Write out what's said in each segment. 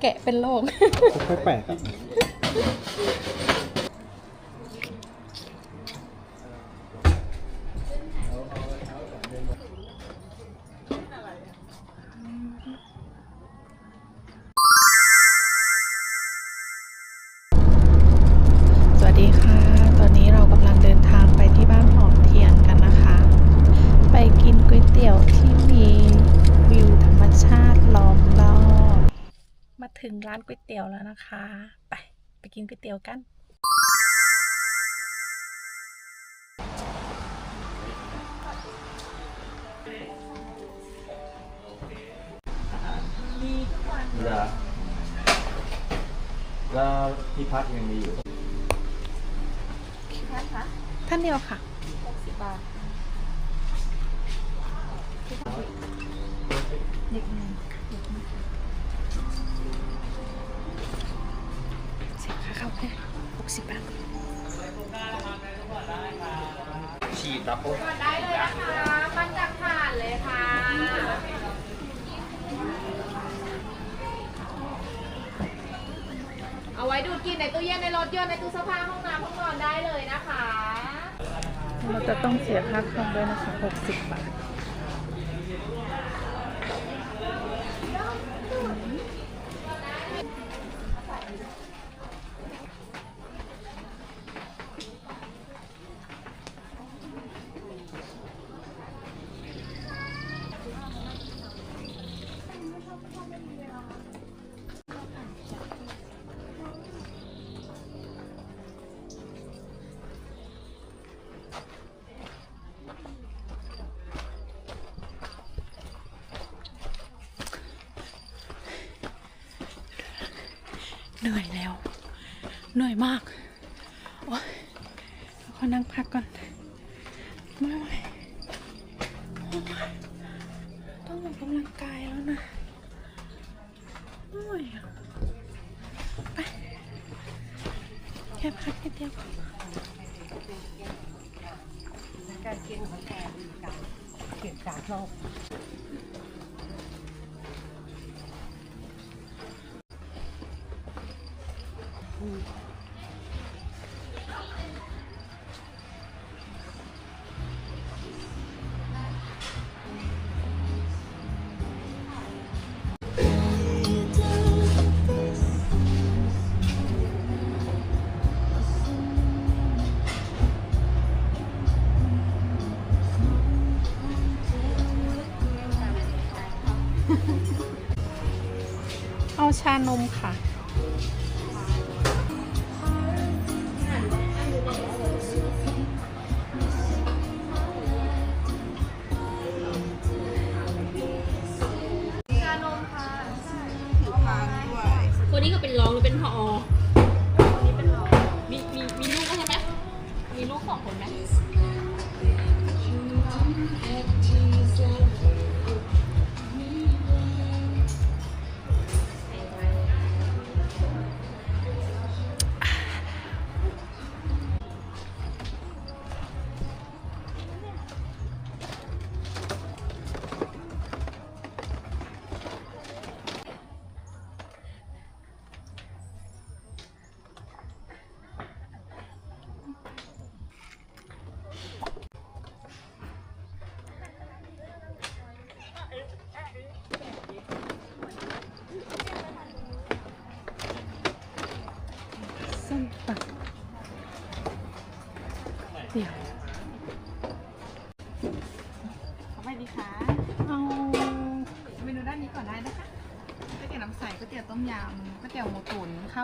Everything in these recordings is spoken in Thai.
แกะเป็นโรค ค่อยๆแปลกอะ ยเตี๋ยวแล้วนะคะ ไป ไปกินก๋วยเตี๋ยวกันเหรอแล้วที่พักยังมีอยู่ท่านเดียวค่ะเสียค่าเข้าแค่หกสิบบาทฉีดรับปุ๊บได้เลยนะคะมันจากผ่านเลยค่ะเอาไว้ดูดกินในตู้เย็นในรถยนต์ในตู้เสื้อผ้าห้องน้ำห้องนอนได้เลยนะคะ เราจะต้องเสียค่าเข้าด้วยนะคะหกสิบบาท เหนื่อยแล้ว เหนื่อยมากโอ้ยขอนั่งพักก่อนไม่ไหวต้องออกกำลังกายแล้วนะ ชานมค่ะ คนนี้ก็เป็นรองหรือเป็นพอค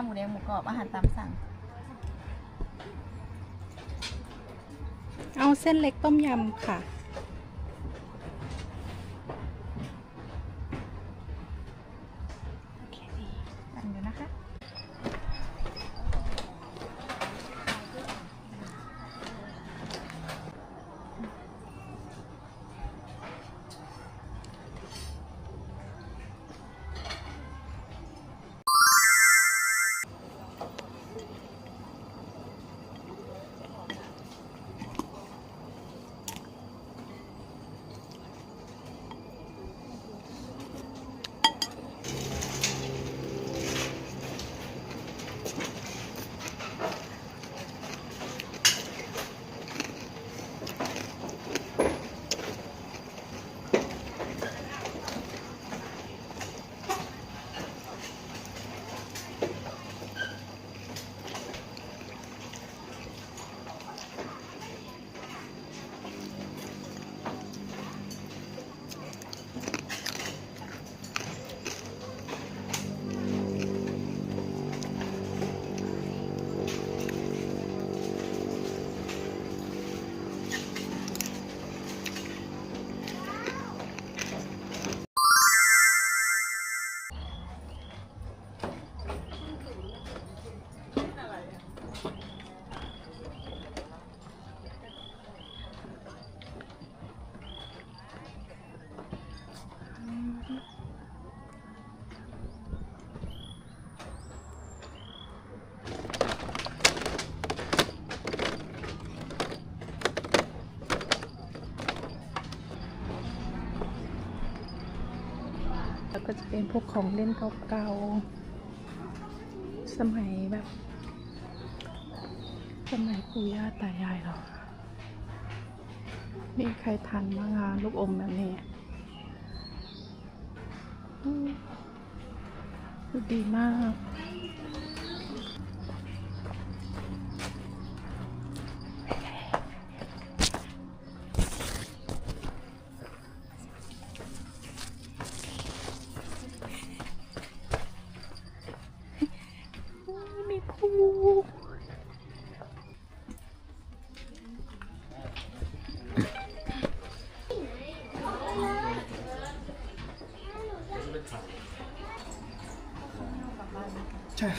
หมูแดงหมูกรอบอาหารตามสั่ง เอาเส้นเล็กต้มยำค่ะโอเคดีอันเดียวนะคะ ก็จะเป็นพวกของเล่นเก่าๆ สมัยแบบ สมัยปู่ย่าตายายเรามีใครทันบ้างคะลูกอมแบบนี้ดูดีมาก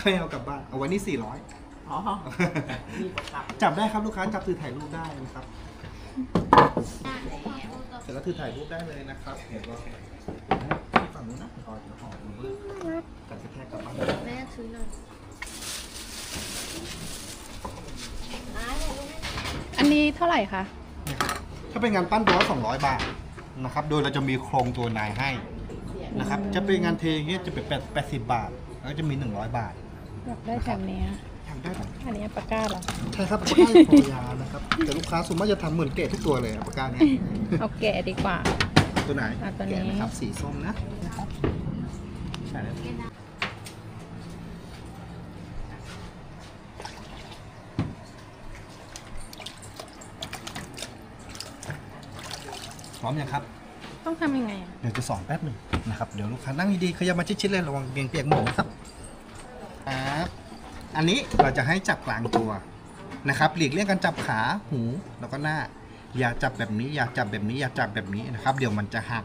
ใช่ให้เอากลับบ้าน เอาไว้นี่สี่ร้อยอ๋อจับได้ครับลูกค้าจับถือถ่ายรูปได้นะครับ เสร็จแล้วถือถ่ายรูปได้เลยนะครับเห็นว่าที่ฝั่งนู้นนะรอจะห่อมือตัดกระแทกกลับบ้านแม่ซื้อหน่อยอันนี้เท่าไหร่คะนะครับถ้าเป็นงานปั้นตัวละสองร้อยบาทนะครับ โดยเราจะมีโครงตัวนายให้นะครับ จะเป็นงานเทอย่างเงี้ยจะเป็นแปดสิบบาท แล้วก็จะมีหนึ่งร้อยบาท อยากได้แบบเนี้ยทำได้ไหมอันนี้ปากกาเหรอ ใช่ครับปากกาโคยานะครับแต่ลูกค้าส่วนมากจะทำเหมือนเกรดทุกตัวเลยอะปากกาเนี้ยเอาแกะดีกว่า ตัวไหนอะตัวนี้ แกะนะครับสีส้มนะนะครับใช่แล้วพร้อมยังครับ ต้องทำยังไงอะเดี๋ยวจะสอนแป๊บหนึ่งนะครับ เดี๋ยวลูกค้านั่งดีๆขยับมาชิดๆเลยระวังเปียงเปียกหมูนะครับครับ อันนี้เราจะให้จับกลางตัวนะครับ หลีกเลี่ยงการจับขาหูแล้วก็หน้า อย่าจับแบบนี้ อย่าจับแบบนี้ อย่าจับแบบนี้นะครับ เดี๋ยวมันจะหัก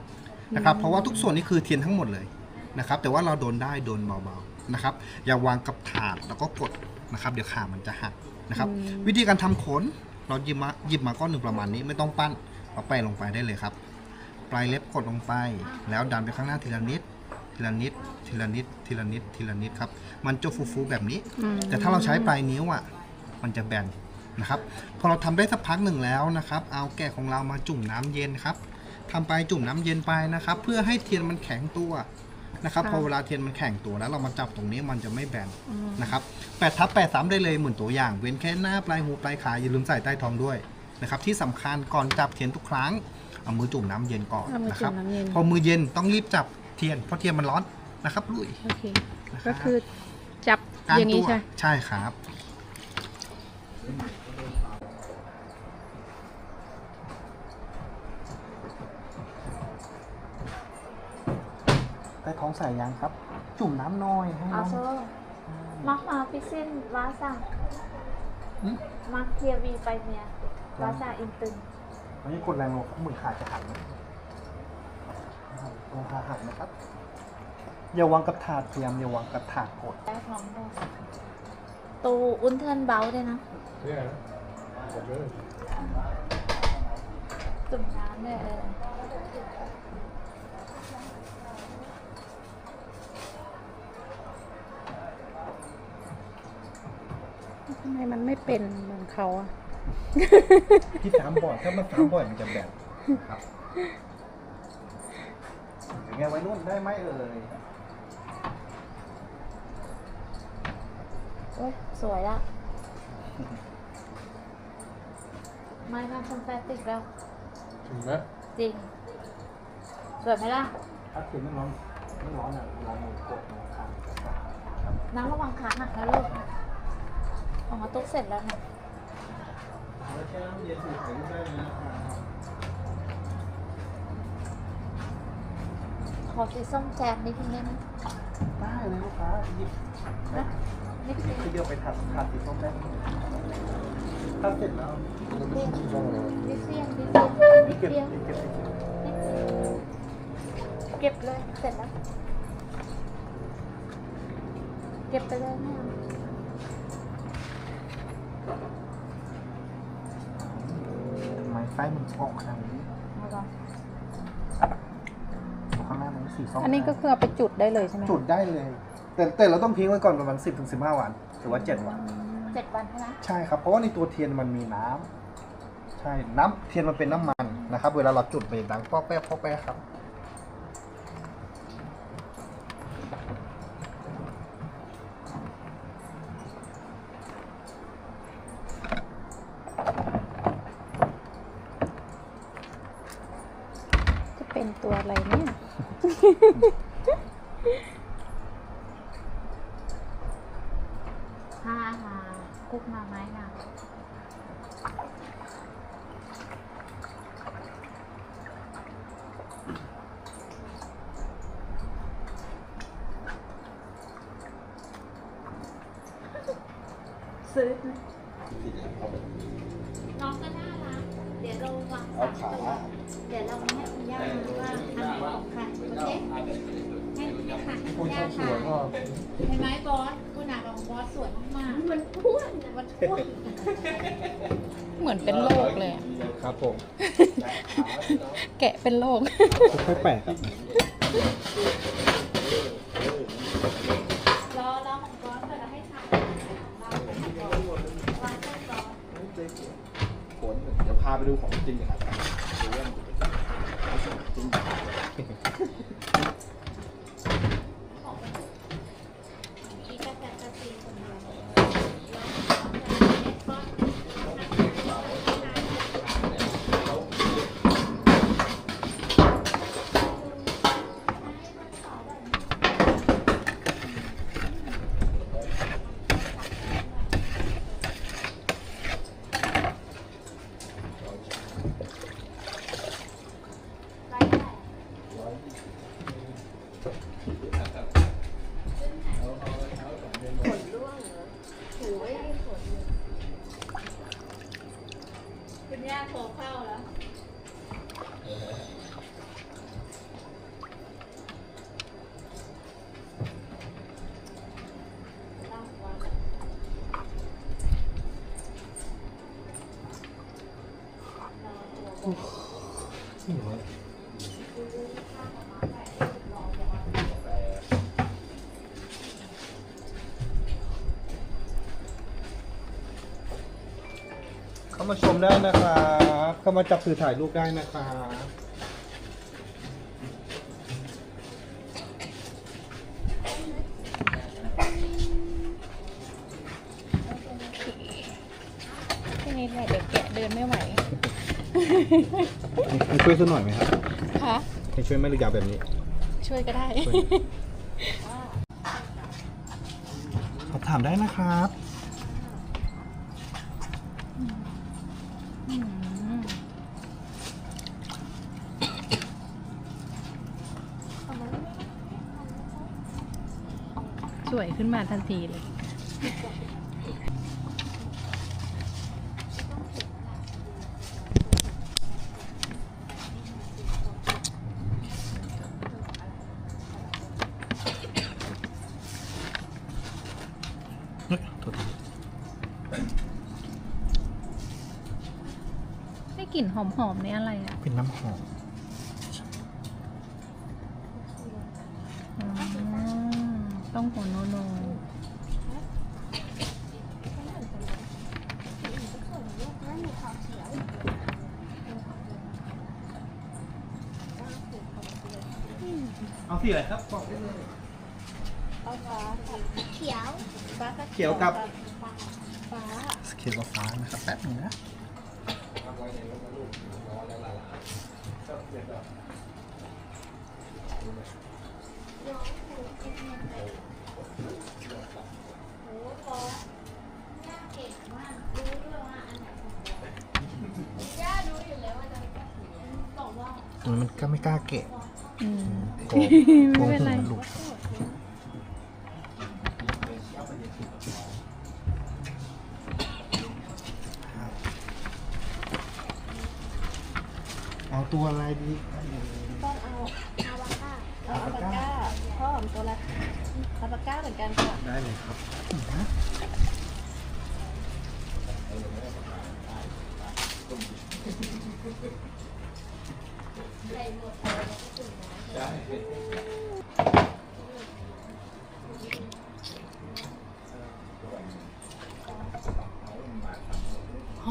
นะครับ เพราะว่าทุกส่วนนี่คือเทียนทั้งหมดเลยนะครับ แต่ว่าเราโดนได้โดนเบาๆนะครับ อย่าวางกับถาดแล้วก็กดนะครับ เดี๋ยวขามันจะหักนะครับ วิธีการทำขนเราหยิบมาหยิบมาก้อนหนึ่งประมาณนี้ไม่ต้องปั้นเอาไปลงไปได้เลยครับ ปลายเล็บกดลงไป แล้วดันไปข้างหน้าทีละนิด ทีละนิดทีละนิดทีละนิดทีละนิดครับ มันจะฟูๆแบบนี้อืมแต่ถ้าเราใช้ปลายนิ้วอะ มันจะแบนนะครับพอเราทำได้สักพักหนึ่งแล้วนะครับ เอาแกะของเรามาจุ่มน้ำเย็นครับทำไปจุ่มน้ำเย็นไปนะครับ เพื่อให้เทียนมันแข็งตัวนะครับพอเวลาเทียนมันแข็งตัวแล้วเรามาจับตรงนี้มันจะไม่แบนนะครับแปดทับแปดสามได้เลยเหมือนตัวอย่างเว้นแค่หน้าปลายหูปลายขาอย่าลืมใส่ใต้ท้องด้วยนะครับที่สำคัญก่อนจับเทียนทุกครั้งเอามือจุ่มน้ำเย็นก่อนเอามือนะคจุ่รับมน้ำเย็นพอมือเย็นต้องรีบจับ เทียน เพราะเทียนมันร้อนนะครับลุยโอเค นะครับก็คือจับกลางอย่างตันี้วใช่ใช่ครับ ใต้ท้องใส่ยังครับ จุ่มน้ำน้อยให้น้อง Also, mach mal ein bisschen Wasser. Hm? Mach hier wie bei mir. Wasser in dünn. อันนี้กดแรงลงมือขาดจะหักนะ ครับลงขาหักนะครับ อย่าวางกับถาดพยายามอย่าวางกับถาดกด ได้พร้อมกันตูอุ้นเทิร์นเบาด้วยนะจุ่มน้ำด้วยเออทำไมมันไม่เป็นเหมือนเขาอะ ที่ตามบ่อยถ้ามันตามบ่อยมันจะแบบครับ อย่างเงี้ยไว้รุ่นได้ไหมเอ่ยโอ้ยสวยละ ไม่มาทำแฟติกแล้ว ถึงไหมจริงสวยไหมล่ะ ถ้าเทียนไม่ร้อนไม่ร้อนอะเรามือกดมือขาดน้ำระวังขาหักนะลูกออกมาตุ๊กเสร็จแล้วนะแล้วแช่น้ำเย็นถูถ่ายรูปได้เลยนะครับ ขอสีส้มแจมนิดนึงได้ไหมได้เลยลูกค้าหยิบนะนิดหยินึบงทีเดียวไปถัดถัดสีส้มได้ถ้าเสร็จแล้วดิเซียนดิเซียนนิดเก็บเดียวเก็บนิดเดียวเก็บเลยเสร็จแล้ว เก็บไปเลยแม่เอาทำไมไส้มันออกขนาดนี้เอาก่อน ข้างหน้ามัน สีส้มอันนี้ก็คือเอาไปจุดได้เลยใช่ไหมจุดได้เลย แต่แต่เราต้องทิ้งไว้ก่อนประมาณ10ถึง15วัน หรือว่า7วัน เจ็ดวันใช่ไหมใช่ครับ เพราะว่าในตัวเทียนมันมีน้ำใช่น้ำเทียนมันเป็นน้ำมันนะครับ เวลาเราจุดไปดังปอกแป๊กปอกแป๊กครับ อะไรเนี่ย ห้าหาคุกมาไหมนะ ซื้อน้องก็น่ารัก เดี๋ยวเราวางสามตัวเดี๋ยวเราให้คุณย่าดูว่าอันไหนของใครโอเคให้ให้ค่ะให้คุณย่าค่ะเห็นไหมบอสคุณอาของบอสสวยมากๆมันอ้วนมันอ้วนเหมือนเป็นโรคเลยอะครับผม แกะเป็นโรค ค่อยๆแปลกครับ รอรอของบอสเดี๋ยวเราให้ถ่ายของเราของบอสวางเส้นบอส ผลเดี๋ยวพาไปดูของจริงครับดูว่ามันเป็นจริง อีกระจัดกระตีคนเดียว คุณย่าโทรเข้าแล้ว เข้ามาชมได้นะครับเข้ามาจับสื่อถ่ายรูปได้นะครับแค่นี้แหละเดี๋ยวแกะเดินไม่ไหว ให้ช่วยสักหน่อยไหมครับคะให้ช่วยไหม่หรือยาวแบบนี้ ช่วยก็ได้ช่วยสอบถามได้นะครับ สวยขึ้นมาทันทีเลยเฮ้ยโทษทีได้กลิ่นหอมๆเนี่ยอะไรอะ เป็นน้ำหอม อืมต้องหัวโนโน เอา สีอะไรครับบอกได้เลยเขียวเขียวกับเขียวกับฟ้านะครับแป๊บหนึงนะมันก็ไม่กล้าเกะอืม โกงโกงไม่เป็นไรหูมันหลุดครับเอาตัวอะไรดีต้องเอาอาวาก้าเอาอาวาก้าพ่อมตัวละอาวาก้าเหมือนกันค่ะ ได้เลยครับ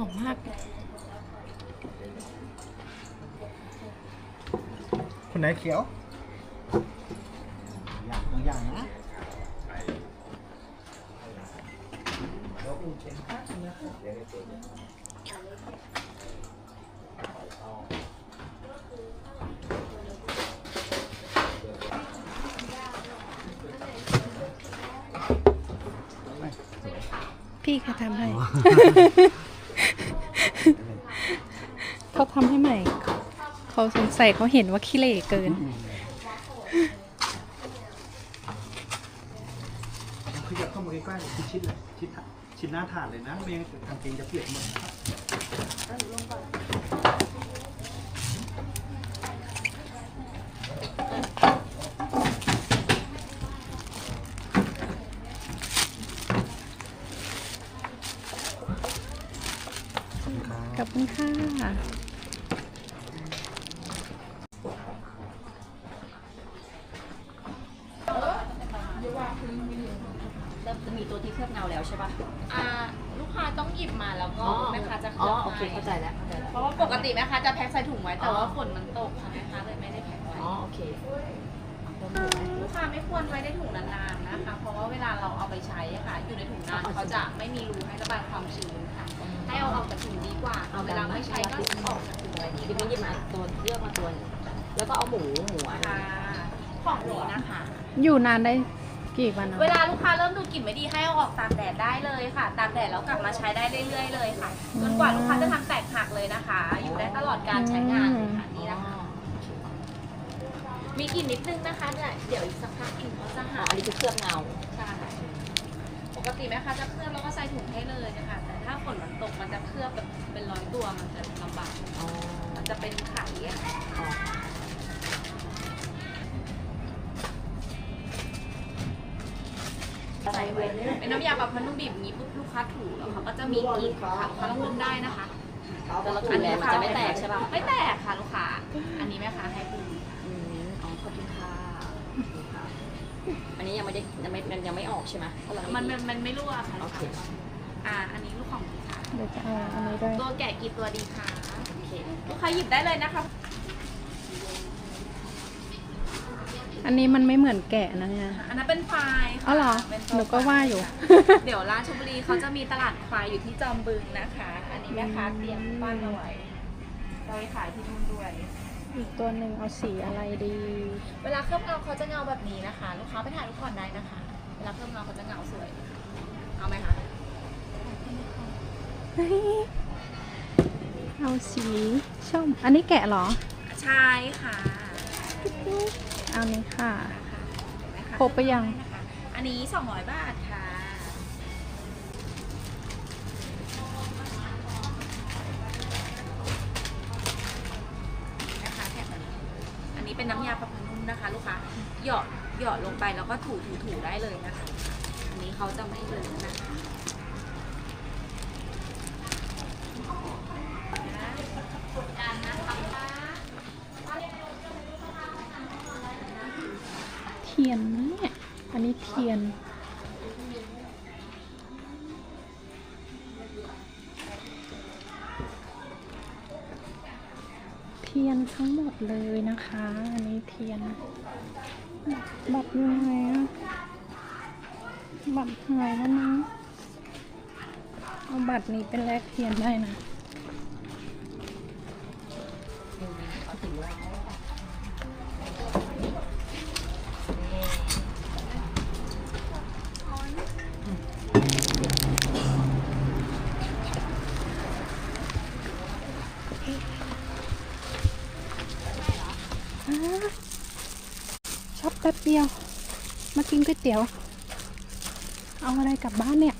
อมมาก คนไหนเขียว อย่างบางอย่างนะพี่เขาทำให้ เขาสงสัยเขาเห็นว่าขี้เหร่เกินขยับเข้ามาใกล้ๆชิดชิดเลยชิดชิดหน้าถาดเลยนะไม่งั้นกางเกงจะเปียกหมดขอบคุณค่ะ เริ่มจะมีตัวที่เคลือบเงาแล้ว ใช่ปะอ่าลูกค้าต้องหยิบมาแล้วก็แม่ค้าจะอ๋เคอลือบโอเคให้เข้าใจแล้วเข้าใจแล้วเพราะว่าปกติแม่ค้าจะแพ็คใส่ถุงไว้แต่ว่าฝนมันตกค่ะแม่ค้าเลยไม่ได้แพ็คไว้อ๋อโอเคลูกค้าไม่ควรไว้ในถุงนานๆนะคะ เพราะว่าเวลาเราเอาไปใช้อะค่ะ อยู่ในถุงนานเขาจะไม่มีรูให้ระบายความชื้นค่ะ ให้เอาออกจากถุงดีกว่าเวลาไม่ใช้ก็ออกจากถุงไว้ดีดิไม่หยิบมาตัวเลือกมาตัวหนึงแล้วก็เอาหมูหมูอันค่ะนี้ของนี้นะคะ อยู่นานได้ กี่วันเวอะลาลูกค้าเริ่มดูกลิ่นไม่ดีให้เอาออกตากแดดได้เลยค่ะ ตากแดดแล้วกลับมาใช้ได้เรื่อยๆเลยค่ะจนกว่าลูกค้าจะทำแตกหักเลยนะคะ อยู่ได้ตลอดการใช้งานเลยค่ะนี่นะคะ มีกลิ่นนิดนึงนะคะเนี่ยเดี๋ยวอีกสักพักกลิ่นเขาจะอ๋อหายอันนี้คือเคลือบเงาใช่ปกติแม่ค้าจะเคลือบแล้วก็ใส่ถุงให้เลยนะคะแต่ถ้าฝนมันตกมันจะเคลือบแบบเป็นร้อยตัวมันจะลำบากอ๋อมันจะเป็นไข่อะ ใส่ไว้เป็นน้ำยาปรับผ้านุ่มบีบอย่างนี้ปุ๊บลูกค้าถูแล้วเขาก็จะมีกลิ่นค่ะลูกค้าต้องนึกได้นะคะแต่เราถูแล้วมันจะไม่แตกใช่ปะไม่แตกค่ะลูกค้าอันนี้แม่ค้าให้ดูอืมอ๋อขอบคุณค่ะขอบคุณค่ะอันนี้ยังไม่ได้ยังไม่มันยังไม่ออกใช่ไหมเพราะเรามันไมันมันไม่รั่วค่ะโอลูกเคค้าอ่าอันนี้ลูกของลูกค้าเดี๋ยวจะเอาอันนี้ด้วยตัวแกะกี่ตัวดีคะโอเคลูกค้าหยิบได้เลยนะคะ อันนี้มันไม่เหมือนแกะนะเนี่ย อันนั้นเป็นควายอ๋อเหรอเป็นตัวหนูก็ว่าอยู่เดี๋ยวราชบุรีเขาจะมีตลาดควายอยู่ที่จอมบึงนะคะ อันนี้แม่ค้าเตรียมปั้นเอาไว้เราไปขายที่นู่นด้วย อีกตัวหนึ่งเอาสีอะไรดี เวลาเคลือบเงาเขาจะเงาแบบนี้นะคะ ลูกค้าไปถ่ายรูปก่อนได้นะคะ เวลาเคลือบเงาเขาจะเงาสวย เอาไหมคะ เอาสีส้มอันนี้แกะเหรอ ใช่ค่ะ เอานี้ค่ะเห็นไหมคะครบไปยังนะคะอันนี้ 200 บาทค่ะ นะคะแค่นั้นอันนี้เป็นน้ำยาปรับผ้านุ่มนะคะ ลูกค้า หยอดหยอดลงไปแล้วก็ถูถูถูได้เลยนะคะ อันนี้เขาจะไม่เลอะนะคะ บัตรยังไงอะบัตรหายแล้วนะเอาบัตรนี้เป็นแลกเทียนได้นะ เดี๋ยว เอาอะไรกลับบ้านเนี่ย